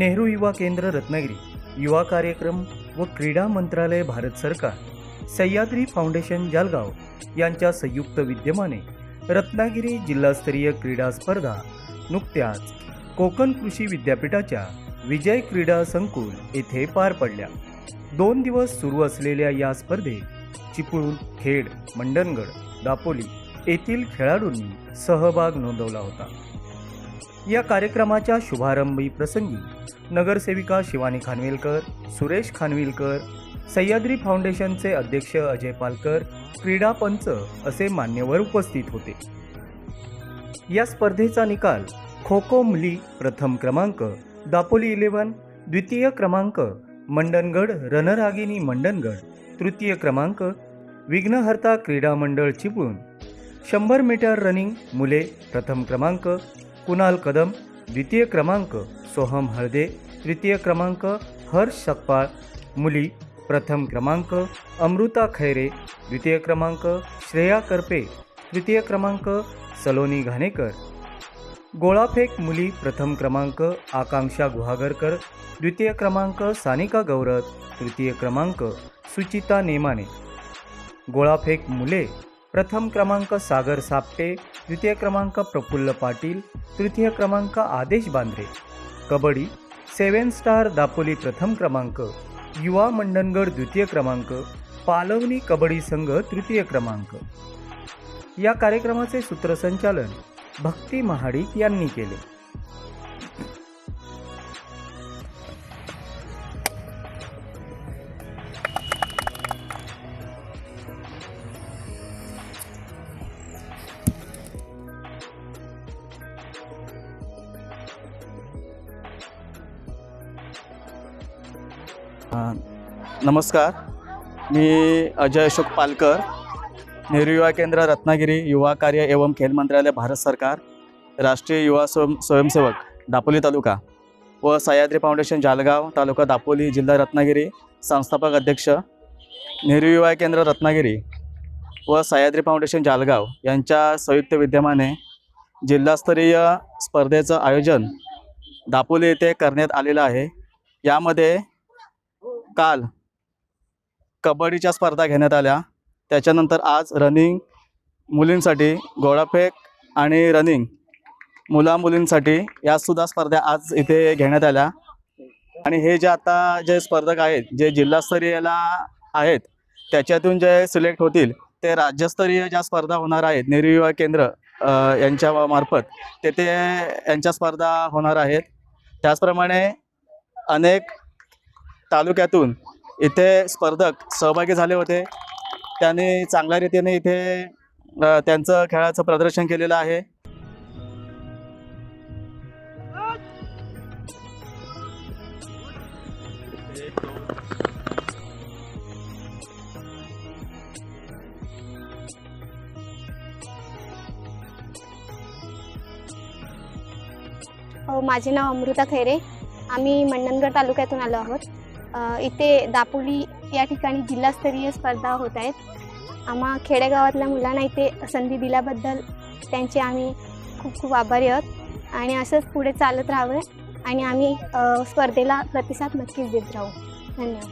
नेहरू युवा केंद्र रत्नागिरी युवा कार्यक्रम व क्रीडा मंत्रालय भारत सरकार सह्याद्री फाउंडेशन जळगाव यांच्या संयुक्त विद्यमाने रत्नागिरी जिल्हास्तरीय क्रीडा स्पर्धा नुकत्याच कोकण कृषी विद्यापीठाच्या विजय क्रीडा संकुल येथे पार पडल्या. दोन दिवस सुरू असलेल्या या स्पर्धेत चिपळूण खेड मंडणगड दापोली येथील खेळाडूंनी सहभाग नोंदवला होता. या कार्यक्रमाच्या शुभारंभी प्रसंगी नगरसेविका शिवानी खानविलकर सुरेश खानविलकर सह्याद्री फाउंडेशनचे अध्यक्ष अजय पालकर क्रीडा पंच असे मान्यवर उपस्थित होते. या स्पर्धेचा निकाल खो खो मुली प्रथम क्रमांक दापोली इलेव्हन द्वितीय क्रमांक मंडनगड रणरागिनी मंडनगड तृतीय क्रमांक विघ्नहर्ता क्रीडा मंडळ चिपळूण शंभर मीटर रनिंग मुले प्रथम क्रमांक कुणाल कदम द्वितीय क्रमांक सोहम हळदे तृतीय क्रमांक हर्ष सकपाळ मुली प्रथम क्रमांक अमृता खैरे द्वितीय क्रमांक श्रेया करपे तृतीय क्रमांक सलोनी घाणेकर. गोळाफेक मुली प्रथम क्रमांक आकांक्षा गुहागरकर द्वितीय क्रमांक सानिका गौरत तृतीय क्रमांक सुचिता नेमाने. गोळाफेक मुले प्रथम क्रमांक सागर सापटे द्वितीय क्रमांक प्रफुल्ल पाटील तृतीय क्रमांक आदेश बांद्रे. कबड्डी सेवन स्टार दापोली प्रथम क्रमांक युवा मंडणगड द्वितीय क्रमांक पालवणी कबड्डी संघ तृतीय क्रमांक. या कार्यक्रमाचे सूत्रसंचालन भक्ती महाडिक यांनी केले. नमस्कार. मी अजय अशोक पालकर नेहरू युवा केंद्र रत्नागिरी युवा कार्य एवं खेल मंत्रालय भारत सरकार राष्ट्रीय युवा स्वयं स्वयंसेवक दापोली तालुका व सह्याद्री फाउंडेशन जालगाव तालुका दापोली जिल्हा रत्नागिरी संस्थापक अध्यक्ष नेहरू युवा केंद्र रत्नागिरी व सह्याद्री फाउंडेशन जालगाव यांच्या संयुक्त विद्यमाने जिल्हास्तरीय स्पर्धेचं आयोजन दापोली येथे करण्यात आलेलं आहे. यामध्ये काल कबड्डीच्या स्पर्धा घेण्यात आल्या. त्याच्यानंतर आज रनिंग मुलींसाठी गोळाफेक आणि रनिंग मुला मुलींसाठी यासुद्धा स्पर्धा आज इथे घेण्यात आल्या. आणि हे जे आता जे स्पर्धक आहेत जे जिल्हास्तरीयला आहेत त्याच्यातून जे सिलेक्ट होतील ते राज्यस्तरीय ज्या स्पर्धा होणार आहेत निर्विवाह केंद्र यांच्या मार्फत तेथे यांच्या स्पर्धा होणार आहेत. त्याचप्रमाणे अनेक तालुक्यातून इथे स्पर्धक सहभागी झाले होते. त्यांनी चांगल्या रीतीने इथे त्यांचं खेळाचं प्रदर्शन केलेलं आहे. हो माझे नाव अमृता खैरे. आम्ही मंडणगड तालुक्यातून आलो आहोत. इथे दापोली या ठिकाणी जिल्हास्तरीय स्पर्धा होत आहेत. आम्हा खेडेगावातल्या मुलांना इथे संधी दिल्याबद्दल त्यांचे आम्ही खूप खूप आभारी आहोत. आणि असंच पुढे चालत राहावे आणि आम्ही स्पर्धेला प्रतिसाद नक्कीच देत राहू. धन्यवाद.